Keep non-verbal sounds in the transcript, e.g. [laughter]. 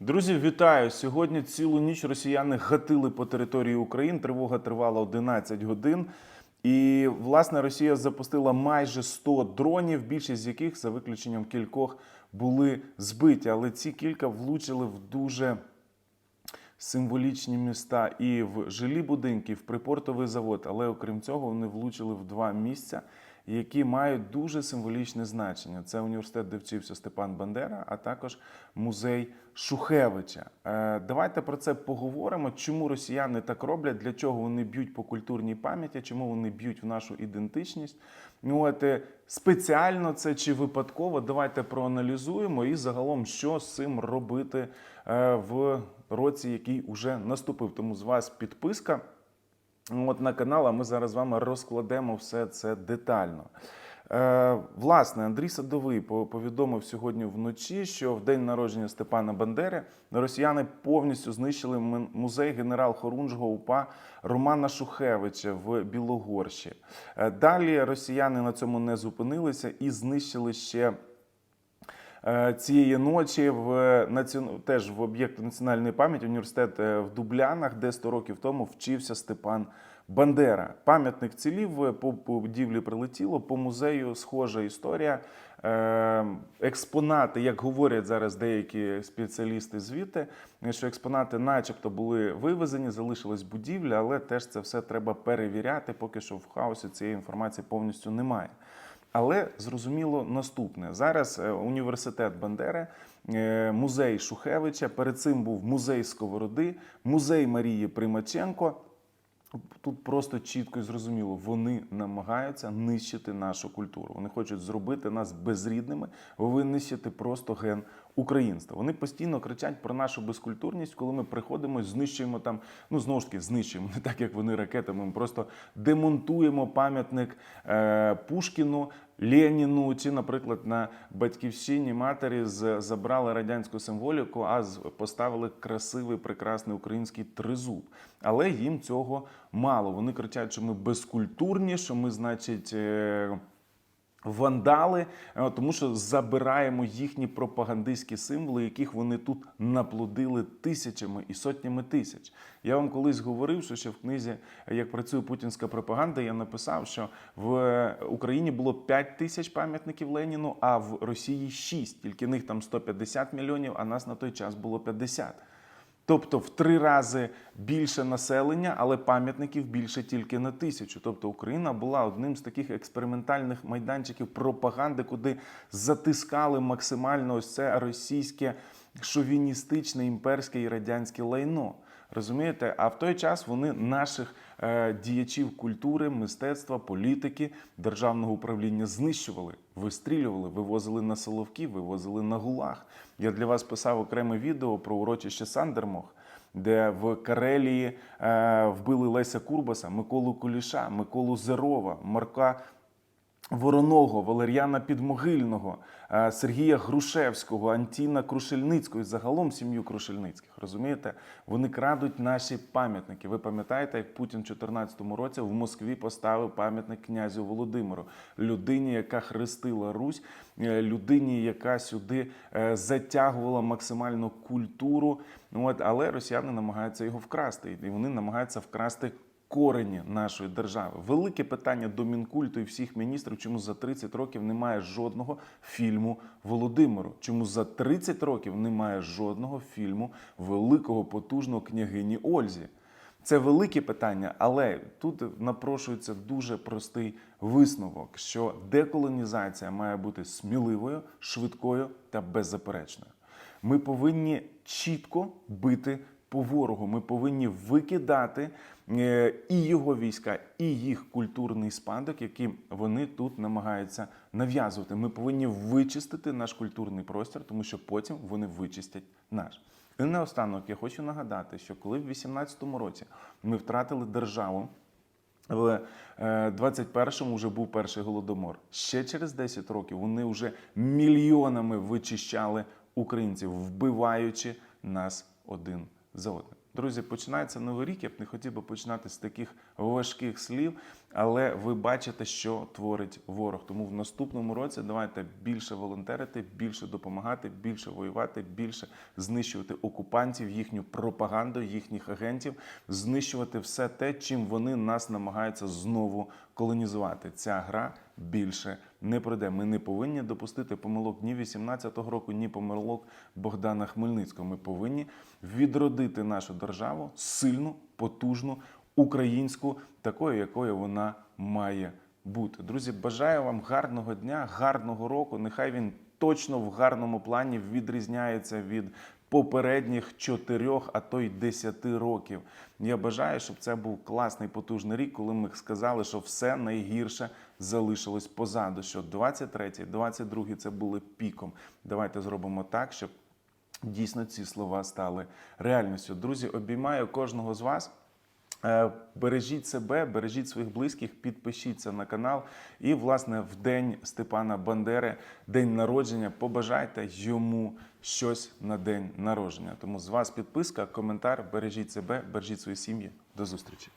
Друзі, вітаю! Сьогодні цілу ніч росіяни гатили по території України. Тривога тривала 11 годин. І власне Росія запустила майже 100 дронів, більшість з яких, за виключенням кількох, були збиті. Але ці кілька влучили в дуже символічні міста і в жилі будинки, в припортовий завод. Але окрім цього, вони влучили в два місця, які мають дуже символічне значення. Це університет, де вчився Степан Бандера, а також музей Шухевича. Е, Давайте про це поговоримо. Чому росіяни так роблять? Для чого вони б'ють по культурній пам'яті? Чому вони б'ють в нашу ідентичність? Ну, от, е, спеціально це чи випадково? Давайте проаналізуємо і загалом, що з цим робити в році, який уже наступив. Тому з вас підписка. От на канал, а ми зараз з вами розкладемо все це детально. Е, власне, Андрій Садовий повідомив сьогодні вночі, що в день народження Степана Бандери росіяни повністю знищили музей генерал Хорунжого УПА Романа Шухевича в Білогорщі. Е, далі росіяни на цьому не зупинилися і знищили ще Е, цієї ночі в націон- теж в об'єкті національної пам'яті університет е, в Дублянах, де 100 років тому вчився Степан Бандера. Пам'ятник цілів е, по будівлі прилетіло, по музею схожа історія. Е, Експонати, як говорять зараз деякі спеціалісти звідти, що експонати, начебто, були вивезені, залишилась будівля, але теж це все треба перевіряти. Поки що в хаосі цієї інформації повністю немає. Але зрозуміло наступне: зараз е, університет Бандери, е, музей Шухевича. Перед цим був музей Сковороди, музей Марії Примаченко. Тут просто чітко і зрозуміло, вони намагаються нищити нашу культуру. Вони хочуть зробити нас безрідними, винищити просто ген українства. Вони постійно кричать про нашу безкультурність, коли ми приходимо, знищуємо там. Ну знову ж таки, знищуємо [laughs] не так, як вони ракетами. Ми просто демонтуємо пам'ятник е, Пушкіну. Леніну чи, наприклад, на батьківщині матері з забрали радянську символіку, а з- поставили красивий, прекрасний український тризуб. Але їм цього мало. Вони кричать, що ми безкультурні, що ми, значить. Вандали, е, тому що забираємо їхні пропагандистські символи, яких вони тут наплодили тисячами і сотнями тисяч. Я вам колись говорив, що ще в книзі Як працює путінська пропаганда, я написав, що в Україні було 5 тисяч пам'ятників Леніну, а в Росії 6. Тільки них там 150 мільйонів, а нас на той час було 50. Тобто в три рази більше населення, але пам'ятників більше тільки на тисячу. Тобто Україна була одним з таких експериментальних майданчиків пропаганди, куди затискали максимально ось це російське шовіністичне імперське і радянське лайно. Розумієте? А в той час вони наших е, діячів культури, мистецтва, політики, державного управління знищували, вистрілювали, вивозили на Соловки, вивозили на Гулаг. Я для вас писав окреме відео про урочище Сандермох, де в Карелії е, вбили Леся Курбаса, Миколу Куліша, Миколу Зерова, Марка Вороного, Валер'яна Підмогильного, е, Сергія Грушевського, Антіна Крушельницького і загалом сім'ю Крушельницьких. Розумієте, вони крадуть наші пам'ятники. Ви пам'ятаєте, як Путін в 2014 році в Москві поставив пам'ятник князю Володимиру, людині, яка хрестила Русь, е, людині, яка сюди е, затягувала максимальну культуру. Ну, От, але росіяни намагаються його вкрасти, і вони намагаються вкрасти корені нашої держави. Велике питання до Мінкульту і всіх міністрів, чому за 30 років немає жодного фільму Володимиру? Чому за 30 років немає жодного фільму великого потужного княгині Ользі? Це велике питання, але тут напрошується дуже простий висновок, що деколонізація має бути сміливою, швидкою та беззаперечною. Ми повинні чітко бити по ворогу. Ми повинні викидати е, і його війська, і їх культурний спадок, який вони тут намагаються нав'язувати. Ми повинні вичистити наш культурний простір, тому що потім вони вичистять наш. І наостанок я хочу нагадати, що коли в 18-му році ми втратили державу. В е, 21-му вже був перший голодомор. Ще через 10 років вони вже мільйонами вичищали українців, вбиваючи нас один за одним. Друзі, починається новий рік. Я б не хотів би починати з таких важких слів, але ви бачите, що творить ворог. Тому в наступному році давайте більше волонтерити, більше допомагати, більше воювати, більше знищувати окупантів, їхню пропаганду, їхніх агентів, знищувати все те, чим вони нас намагаються знову колонізувати. Ця гра більше не пройде. Ми не повинні допустити помилок ні 18-го року, ні помилок Богдана Хмельницького. Ми повинні відродити нашу державу сильну, потужну, українську, такою, якою вона має бути. Друзі, бажаю вам гарного дня, гарного року. Нехай він точно в гарному плані відрізняється від попередніх чотирьох, а то й десяти років. Я бажаю, щоб це був класний потужний рік, коли ми сказали, що все найгірше залишилось позаду. Що 23-й, 22-й це були піком. Давайте зробимо так, щоб дійсно ці слова стали реальністю. Друзі, обіймаю кожного з вас. Е, Бережіть себе, бережіть своїх близьких, підпишіться на канал. І, власне, в день Степана Бандери, день народження, побажайте йому щось на день народження. Тому з вас підписка, коментар, бережіть себе, бережіть свої сім'ї. До зустрічі.